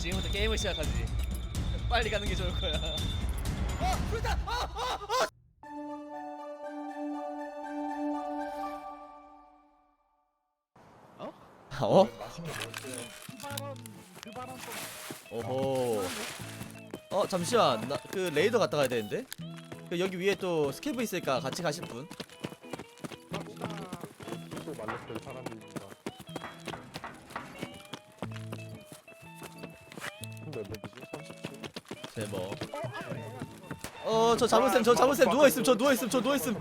지금부터 게임을 시작하지. 빨리 가는 게 좋을 거야. 어, 불다! 어, 어, 어! 어? 어? 오호. 어 잠시만 나 그 레이더 갔다 가야 되는데. 그 여기 위에 또 스케브 있으니까 같이 가실 분. 또 말렸을 사람입 37? 제뭐. 어저 잡으셈 저 잡으셈 누워 있음 저 누워 있음 저 누워 있음.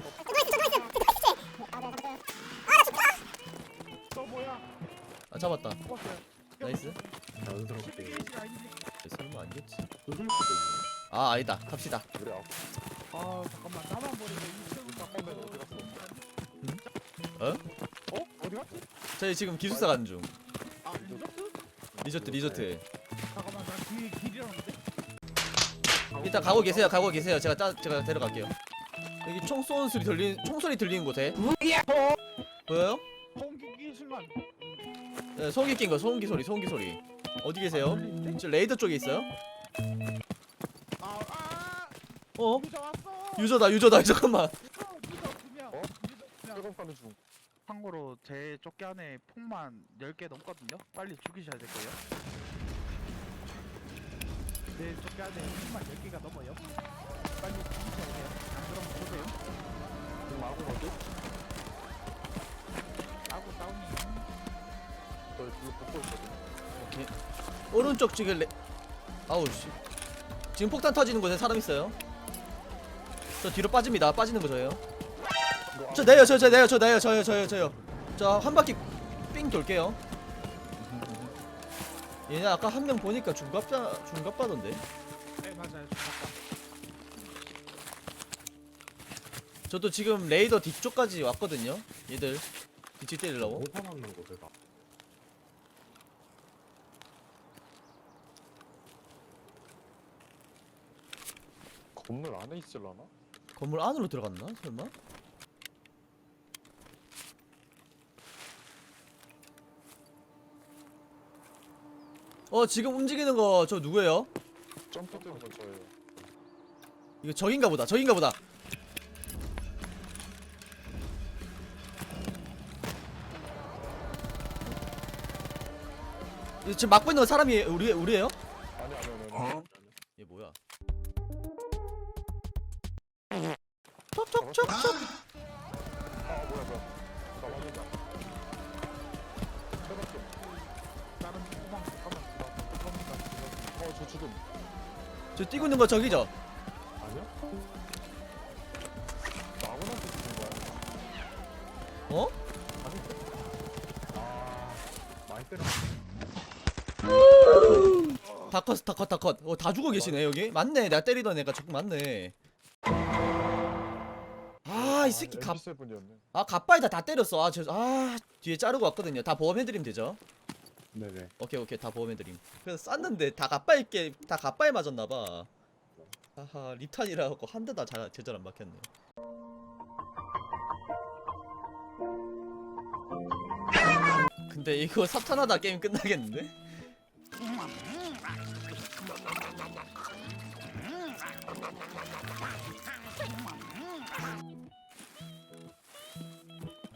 너 뭐야? 아 잡았다. 나이스. 자연스럽게 설마 아니겠지. 아 아니다 갑시다. 앞아 잠깐만 나만 버리고 이 친구 선배 어디 갔어? 어? 어? 어디 갔지? 저희 지금 기숙사 가는 중. 아 리조트? 리조트 리조트. 잠깐만 나 뒤에 길이라는데? 일단 가고 계세요 가고 계세요. 제가 따 제가 데려갈게요. 여기 총 쏘는 소리 들리는 총소리 들리는 곳에. 보여요? 공기기 순간 네, 소음기 낀 거, 소음기 소리, 소음기 소리. 어디 계세요? 저 레이더 쪽에 있어요? 아아 어? 유저 왔어 유저다, 유저다. 잠깐만. 유저 두명 어? 유저 두명 백업 가는 중. 참고로 제 조끼 안에 폭만 10개 넘거든요 빨리 죽이셔야 될 거예요 제 조끼 안에 폭만 10개가 넘어요 빨리 죽이셔야 돼요 안 그러면 보세요 지금 아군 어디? 아구 다운이 저 지금 붙고 있거든. 오른쪽 지금 레... 아우 씨. 지금 폭탄 터지는 곳에 사람 있어요. 저 뒤로 빠집니다. 빠지는 거 저예요. 저 내요, 저, 저 내요, 저 내요, 저요, 저요, 저요. 저한 바퀴 삥 돌게요. 얘네 아까 한 명 보니까 중갑자 중갑바던데. 네 맞아요 죽었다 저도 지금 레이더 뒤쪽까지 왔거든요. 얘들 뒤치 때리려고. 못 사놨는 거 내가. 건물 안에 있을라나? 건물 안으로 들어갔나? 설마? 어 지금 움직이는 거 저 누구예요? 점프 뜨는 건 저예요. 이거 적인가 보다 적인가 보다 이거 지금 막고 있는 거 사람이 우리 우리예요? 아니 아니 아니 아니. 아니. 얘 뭐야? 촉촉촉촉 저 뛰고 있는 거 저기죠? 아니야? 나 아군한테 죽은 거야. 어? 아니. 아 많이 때려. 다컷 다컷 다컷 어 다 죽어 계시네 여기 맞네 내가 때리던 애가 저거 맞네 아 이 새끼 갑 MP7이었네. 아 갑바에다 다 때렸어 아, 저, 아 뒤에 자르고 왔거든요 다 보험해드리면 되죠 네네. 오케이 오케이 다 보험해드림 그래서 쐈는데 다 갑바에 다 갑바에 맞았나봐 아하 리탄이라고 한 대다 잘 제절 안 막혔네 근데 이거 사탄하다 게임 끝나겠는데?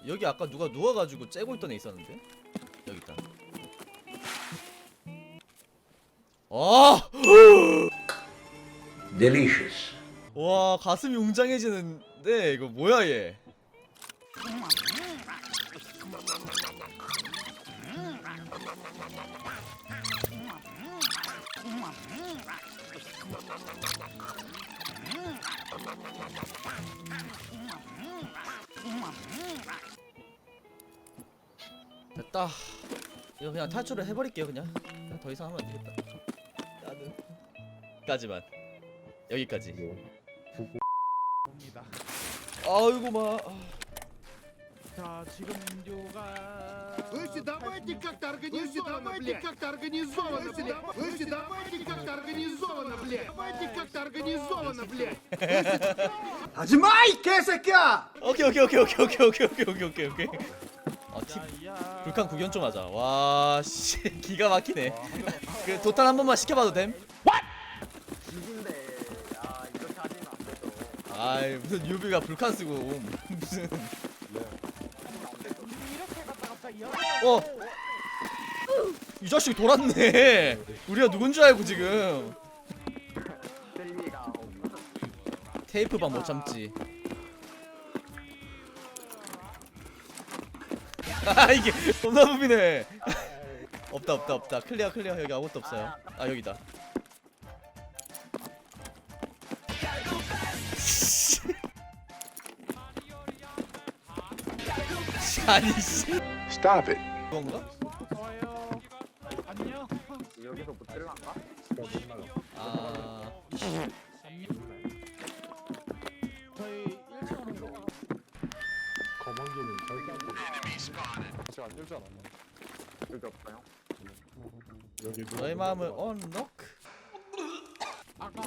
여기 아까 누가 누워가지고 째고 있던 애 있었는데? 아! delicious. 와 가슴이 웅장해지는데 이거 뭐야 얘 됐다 이거 그냥 탈출을 해버릴게요 그냥 그냥 더 이상 하면 안 되겠다 까지만 여기까지 봅니다 아이고 마 자 지금 인조가 Слушайте, давайте как-то организованно, блядь. как-то организованно, блядь. Слушайте, давайте как-то организованно, блядь. Давайте как-то организованно, блядь. 오케이 오케이 오케이 오케이 오케이 오케이 오케이 오케이 오케이 오케이 아 티, 야, 가자. 불칸 구경 좀 하자. 와, 씨, 기가 막히네. 그 도탄 한 번만 시켜봐도 됨? 아이 무슨 유비가 불칸 쓰고 무슨 어. 이 자식 돌았네. 우리가 누군 줄 알고 지금. 테이프방 못 참지. 아 이게 겁나 부비네. 없다 없다 없다 클리어 클리어 여기 아무것도 없어요. 아 여기다. 아니 씨 Stop it. 그건가? 안녕. 여기서 못 들어간가? 아 저희 1층 오는 거. 검은기는 절대 안 돼. 아직 안 열지 않았나? 여기 없어요. 여기 너의 마음을 언럭. 아까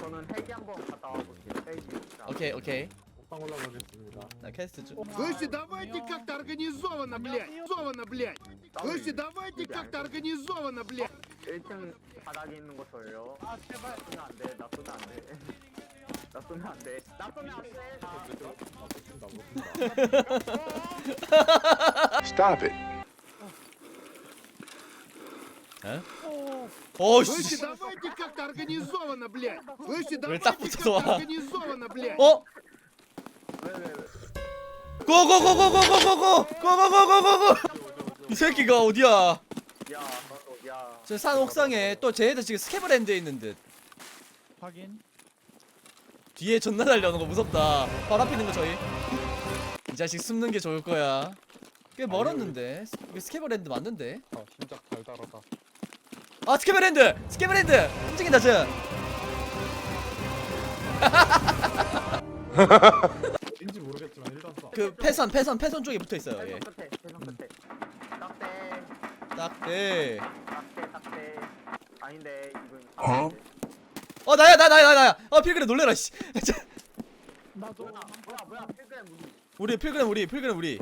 저는 헬기 한번 갔다 와볼게요. 헬기. 자, 오케이 오케이. 옥상 올라가겠습니다. 나 캐스트 중. Слушайте, давайте как-то организованно, блядь. Организованно, блядь. Слушайте, давайте как-то организованно, блядь. 1층 바닥에 있는 거 줘요. 아 제발. 나 쏘면 안 돼. 나 쏘면 안 돼. 나 쏘면 안 돼. 나 쏘면 안 돼. 나 아, 못 쓴다, 못 쓴다. Stop it. 에? 오. Слушайте, 어씨. давайте как-то организованно, блядь. Слушайте, 왜 딱 давайте 붙어서 как-то 와? организованно, блядь. 어? 왜, 왜, 왜. 고고고고고고고고고고고고고 이 새끼가 어디야? 야, 어, 야. 저산 옥상에 또 쟤네들 지금 스캐브랜드에 있는 듯 확인. 뒤에 존나 달려오는 거 무섭다 바로 앞에 있는 거 저희 이 자식 숨는 게 좋을 거야 꽤 멀었는데 이게 스캐브랜드 맞는데 아, 진짜 달달하다. 아 스캐브랜드 스캐브랜드 움직인다 쟤 그 패선 패선 패선 쪽에 붙어 있어요 예. 끝에, 대성 끝에. 딱대, 딱대 딱대, 딱대. 아닌데, 이건. 어? 어 나야 나 나야 나야 어 필그램 놀래라 씨 나도. 뭐야, 뭐야, 뭐야, 필그램 무기. 우리 필그램 우리 필그램 우리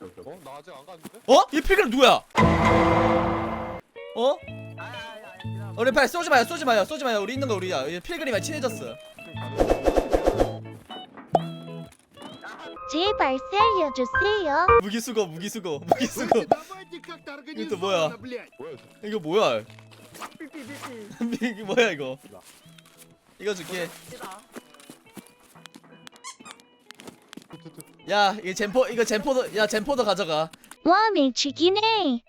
어? 나 아직 안 갔는데? 어? 이 필그램 누구야? 어? 아. 우리 빨리 쏘지 마요 쏘지 마요 쏘지 마요 우리 있는 거 우리야 이 필그램이 친해졌어 제발 살려주세요. 무기 수거 무기 수거 무기 수거 Слушайте, давайте как-то Это 뭐야? организованно, блядь. 뭐야, 저 이거 뭐야 삐삐, 삐삐. 이게 뭐야 이거 이거 줄게 시다. 야 이거 젠포 이거 젠포도 야 젠포도 가져가 와 미치긴 해.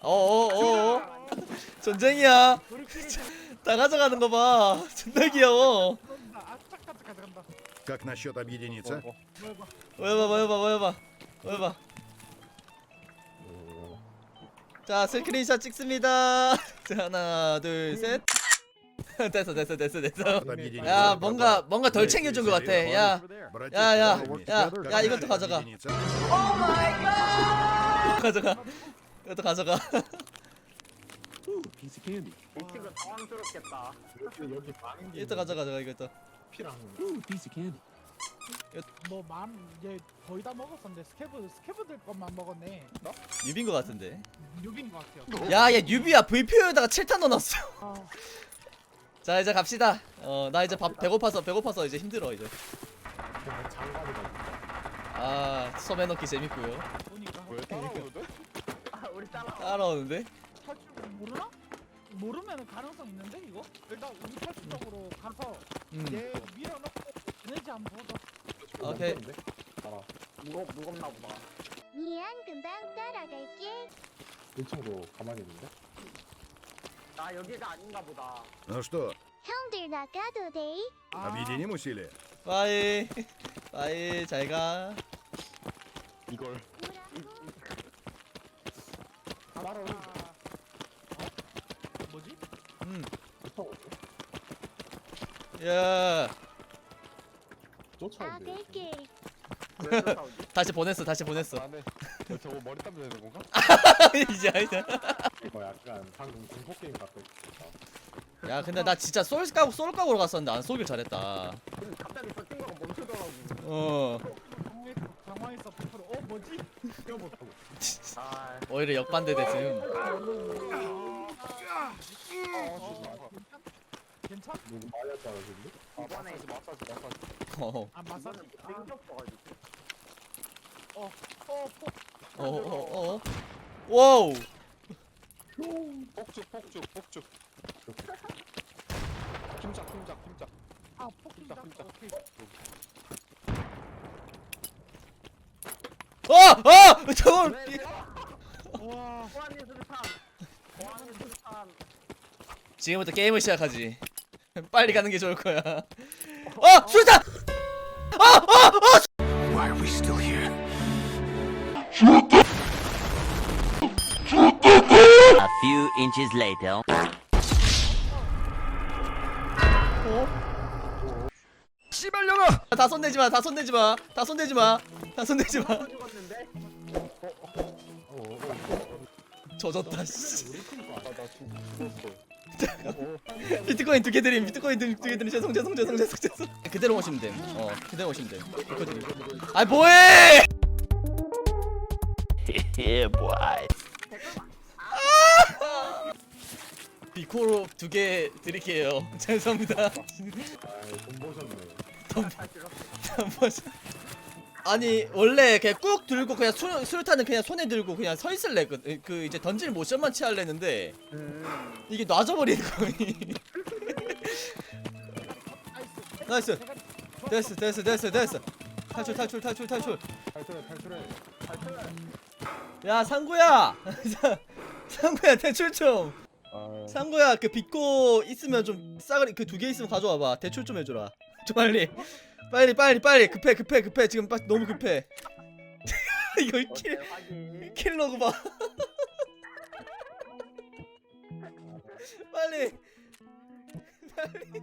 어어어 전쟁이야 다 가져가는 거봐 존나 귀여워 아 짝까지 가져간다. Как насчет объединиться? 어, 뭐해봐 뭐해봐 뭐해봐 뭐해봐 어. 자 스크린샷 찍습니다 자 하나 둘셋 됐어 됐어 됐어 됐어 Объединиться. 야 뭔가 뭔가 덜 챙겨준 것 같아 야 Братишка, 야, 야, объединиться. 야, Как 야, 이것도 насчет 가져가. объединиться? 가져가 이것도 가져가 이 친구 당황스럽겠다. 여기, 여기 많은 게 이것도 가져가 가져가 이것도 피랑 너만 이제 거의 다 먹었었는데 스케브 스케브들 것만 먹었네. 뉴비인 것 같은데. 뉴비인 것 같아요. 야얘 뉴비야. VPO에다가 7탄 넣어놨어. 아, 자 이제 갑시다. 어 나 이제 밥 배고파서 배고파서 이제 힘들어 이제. 장관이다. 아 섬해넣기 재밌고요. 보니까 왜 따라오는데? 아, 우리 따라. 따라오는데? 모르면 가능성 있는데 이거? 일단 우리 탈출 쪽으로 가서 음 얘 밀어넣고 지내지 한번 보자. 오케이. 무거운데? 알아. 무겁, 무겁나 보다. 미안 금방 따라갈게. 1층도 가만히 있는데? 나 여기가 아닌가 보다. Ну что, 형들 나가도 돼? 아, объединим усилия? 빠이 빠이 잘가 이걸. 바로 아, 어? 뭐지? 쫓아오는데. 나갈게. 왜 쫓아오지? 다시 보냈어 다시 보냈어 안에 야, 저거 머리 땀 되는 건가? 이제 아니다 이거 약간 방금 공포 게임 같다. 야 근데 나 진짜 쏠 까고 쏠 까고 갔었는데 안 쏘길 잘했다 갑자기 저 친구가 멈추더라고. 어 당황했, 당황했어 100%어 뭐지? 아, 오히려 역반대 됐음 괜찮? 누구 말렸잖아 근데? 아 이번에 마사지 마사지 마사지 어어어어 아 마사지 아, 생겼어가지고. 어, 어, 어, 어, 어. 와우 폭죽 폭죽 폭죽 킴짝 킴짝 킴짝 아 흠짝, 흠짝. 오케이 어어 저걸 와 호환이 수류탄. 호환이 수류탄. 지금부터 게임을 시작하지 빨리 가는 게 좋을 거야 어 술탄 Why are we still here? A few inches later. 씨발려가! 다 손대지 마, 다 손대지 마, 다 손대지 마, 다 손대지 마. 젖었다. 씨. 아나 죽었어 비트코인 두 개 드림, 비트코인 두 개 드림. 죄송, 죄송, 죄송, 죄송, 죄송. 그대로 오시면 돼. 어, 그대로 오시면 돼. 비트코인 드림. 아 뭐해? yeah, boy. 비코로 두 개 드릴게요. 죄송합니다. 아돈 버셨네 한 번씩. 아니 원래 그냥 꾹 들고 그냥 술, 술탄은 그냥 손에 들고 그냥 서 있을래? 그, 그 이제 던질 모션만 취할래는데 음. 이게 놔져버리는 거니. 나이스. 됐어 됐어 됐어 됐어. 탈출 탈출 탈출 탈출. 탈출해 탈출해. 야 상구야! 상구야 대출 좀. 아 상구야 그 빚고 있으면 좀 싸그리 그 두 개 있으면 가져와봐. 대출 좀 해줘라. 좀 빨리 빨리 빨리 빨리. 급해 급해 급해. 지금 빨리 너무 급해. 이거 킬 어때, 확인. 킬러고 봐. 빨리. 빨리